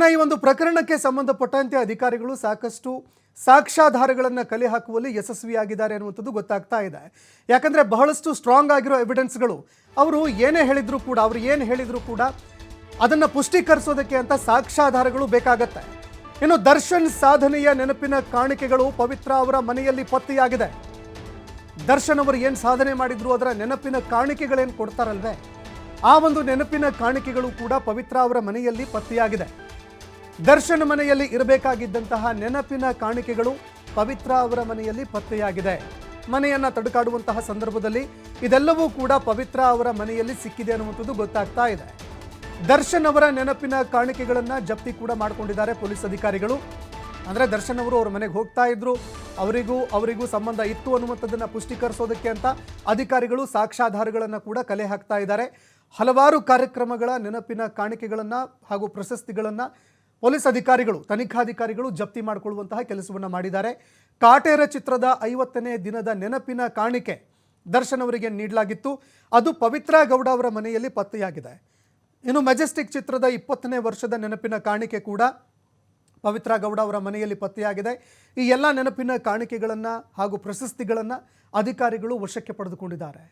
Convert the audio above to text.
ಇನ್ನು ಈ ಒಂದು ಪ್ರಕರಣಕ್ಕೆ ಸಂಬಂಧಪಟ್ಟಂತೆ ಅಧಿಕಾರಿಗಳು ಸಾಕಷ್ಟು ಸಾಕ್ಷ್ಯಾಧಾರಗಳನ್ನು ಕಲೆ ಹಾಕುವಲ್ಲಿ ಯಶಸ್ವಿಯಾಗಿದ್ದಾರೆ ಅನ್ನುವಂಥದ್ದು ಗೊತ್ತಾಗ್ತಾ ಇದೆ. ಯಾಕಂದರೆ ಬಹಳಷ್ಟು ಸ್ಟ್ರಾಂಗ್ ಆಗಿರೋ ಎವಿಡೆನ್ಸ್ಗಳು ಅವರು ಏನೇ ಹೇಳಿದ್ರು ಕೂಡ, ಅವರು ಏನು ಹೇಳಿದ್ರು ಕೂಡ ಅದನ್ನು ಪುಷ್ಟೀಕರಿಸೋದಕ್ಕೆ ಅಂತ ಸಾಕ್ಷ್ಯಾಧಾರಗಳು ಬೇಕಾಗತ್ತೆ. ಇನ್ನು ದರ್ಶನ್ ಸಾಧನೆಯ ನೆನಪಿನ ಕಾಣಿಕೆಗಳು ಪವಿತ್ರ ಅವರ ಮನೆಯಲ್ಲಿ ಪತ್ತೆಯಾಗಿದೆ. ದರ್ಶನ್ ಅವರು ಏನು ಸಾಧನೆ ಮಾಡಿದ್ರು ಅದರ ನೆನಪಿನ ಕಾಣಿಕೆಗಳೇನು ಕೊಡ್ತಾರಲ್ವೇ? ಆ ಒಂದು ನೆನಪಿನ ಕಾಣಿಕೆಗಳು ಕೂಡ ಪವಿತ್ರ ಅವರ ಮನೆಯಲ್ಲಿ ಪತ್ತೆಯಾಗಿದೆ. ದರ್ಶನ್ ಮನೆಯಲ್ಲಿ ಇರಬೇಕಾಗಿದ್ದಂತಹ ನೆನಪಿನ ಕಾಣಿಕೆಗಳು ಪವಿತ್ರ ಅವರ ಮನೆಯಲ್ಲಿ ಪತ್ತೆಯಾಗಿದೆ. ಮನೆಯನ್ನ ತಡುಕಾಡುವಂತಹ ಸಂದರ್ಭದಲ್ಲಿ ಇದೆಲ್ಲವೂ ಕೂಡ ಪವಿತ್ರ ಅವರ ಮನೆಯಲ್ಲಿ ಸಿಕ್ಕಿದೆ ಅನ್ನುವಂಥದ್ದು ಗೊತ್ತಾಗ್ತಾ ಇದೆ. ದರ್ಶನ್ ಅವರ ನೆನಪಿನ ಕಾಣಿಕೆಗಳನ್ನ ಜಪ್ತಿ ಕೂಡ ಮಾಡಿಕೊಂಡಿದ್ದಾರೆ ಪೊಲೀಸ್ ಅಧಿಕಾರಿಗಳು. ಅಂದ್ರೆ ದರ್ಶನ್ ಅವರು ಅವ್ರ ಮನೆಗೆ ಹೋಗ್ತಾ ಇದ್ರು. ಅವರಿಗೂ ಅವರಿಗೂ ಸಂಬಂಧ ಇತ್ತು ಅನ್ನುವಂಥದ್ದನ್ನ ಪುಷ್ಟೀಕರಿಸೋದಕ್ಕೆ ಅಂತ ಅಧಿಕಾರಿಗಳು ಸಾಕ್ಷ್ಯಾಧಾರಗಳನ್ನು ಕೂಡ ಕಲೆ ಹಾಕ್ತಾ ಇದ್ದಾರೆ. ಹಲವಾರು ಕಾರ್ಯಕ್ರಮಗಳ ನೆನಪಿನ ಕಾಣಿಕೆಗಳನ್ನು ಹಾಗೂ ಪ್ರಶಸ್ತಿಗಳನ್ನ ಪೊಲೀಸ್ ಅಧಿಕಾರಿಗಳು, ತನಿಖಾಧಿಕಾರಿಗಳು ಜಪ್ತಿ ಮಾಡಿಕೊಳ್ಳುವಂತಹ ಕೆಲಸವನ್ನು ಮಾಡಿದ್ದಾರೆ. ಕಾಟೇರ ಚಿತ್ರದ ಐವತ್ತನೇ ದಿನದ ನೆನಪಿನ ಕಾಣಿಕೆ ದರ್ಶನ್ ಅವರಿಗೆ ನೀಡಲಾಗಿತ್ತು. ಅದು ಪವಿತ್ರ ಗೌಡ ಅವರ ಮನೆಯಲ್ಲಿ ಪತ್ತೆಯಾಗಿದೆ. ಇನ್ನು ಮೆಜೆಸ್ಟಿಕ್ ಚಿತ್ರದ ಇಪ್ಪತ್ತನೇ ವರ್ಷದ ನೆನಪಿನ ಕಾಣಿಕೆ ಕೂಡ ಪವಿತ್ರ ಗೌಡ ಅವರ ಮನೆಯಲ್ಲಿ ಪತ್ತೆಯಾಗಿದೆ. ಈ ಎಲ್ಲ ನೆನಪಿನ ಕಾಣಿಕೆಗಳನ್ನು ಹಾಗೂ ಪ್ರಶಸ್ತಿಗಳನ್ನು ಅಧಿಕಾರಿಗಳು ವಶಕ್ಕೆ ಪಡೆದುಕೊಂಡಿದ್ದಾರೆ.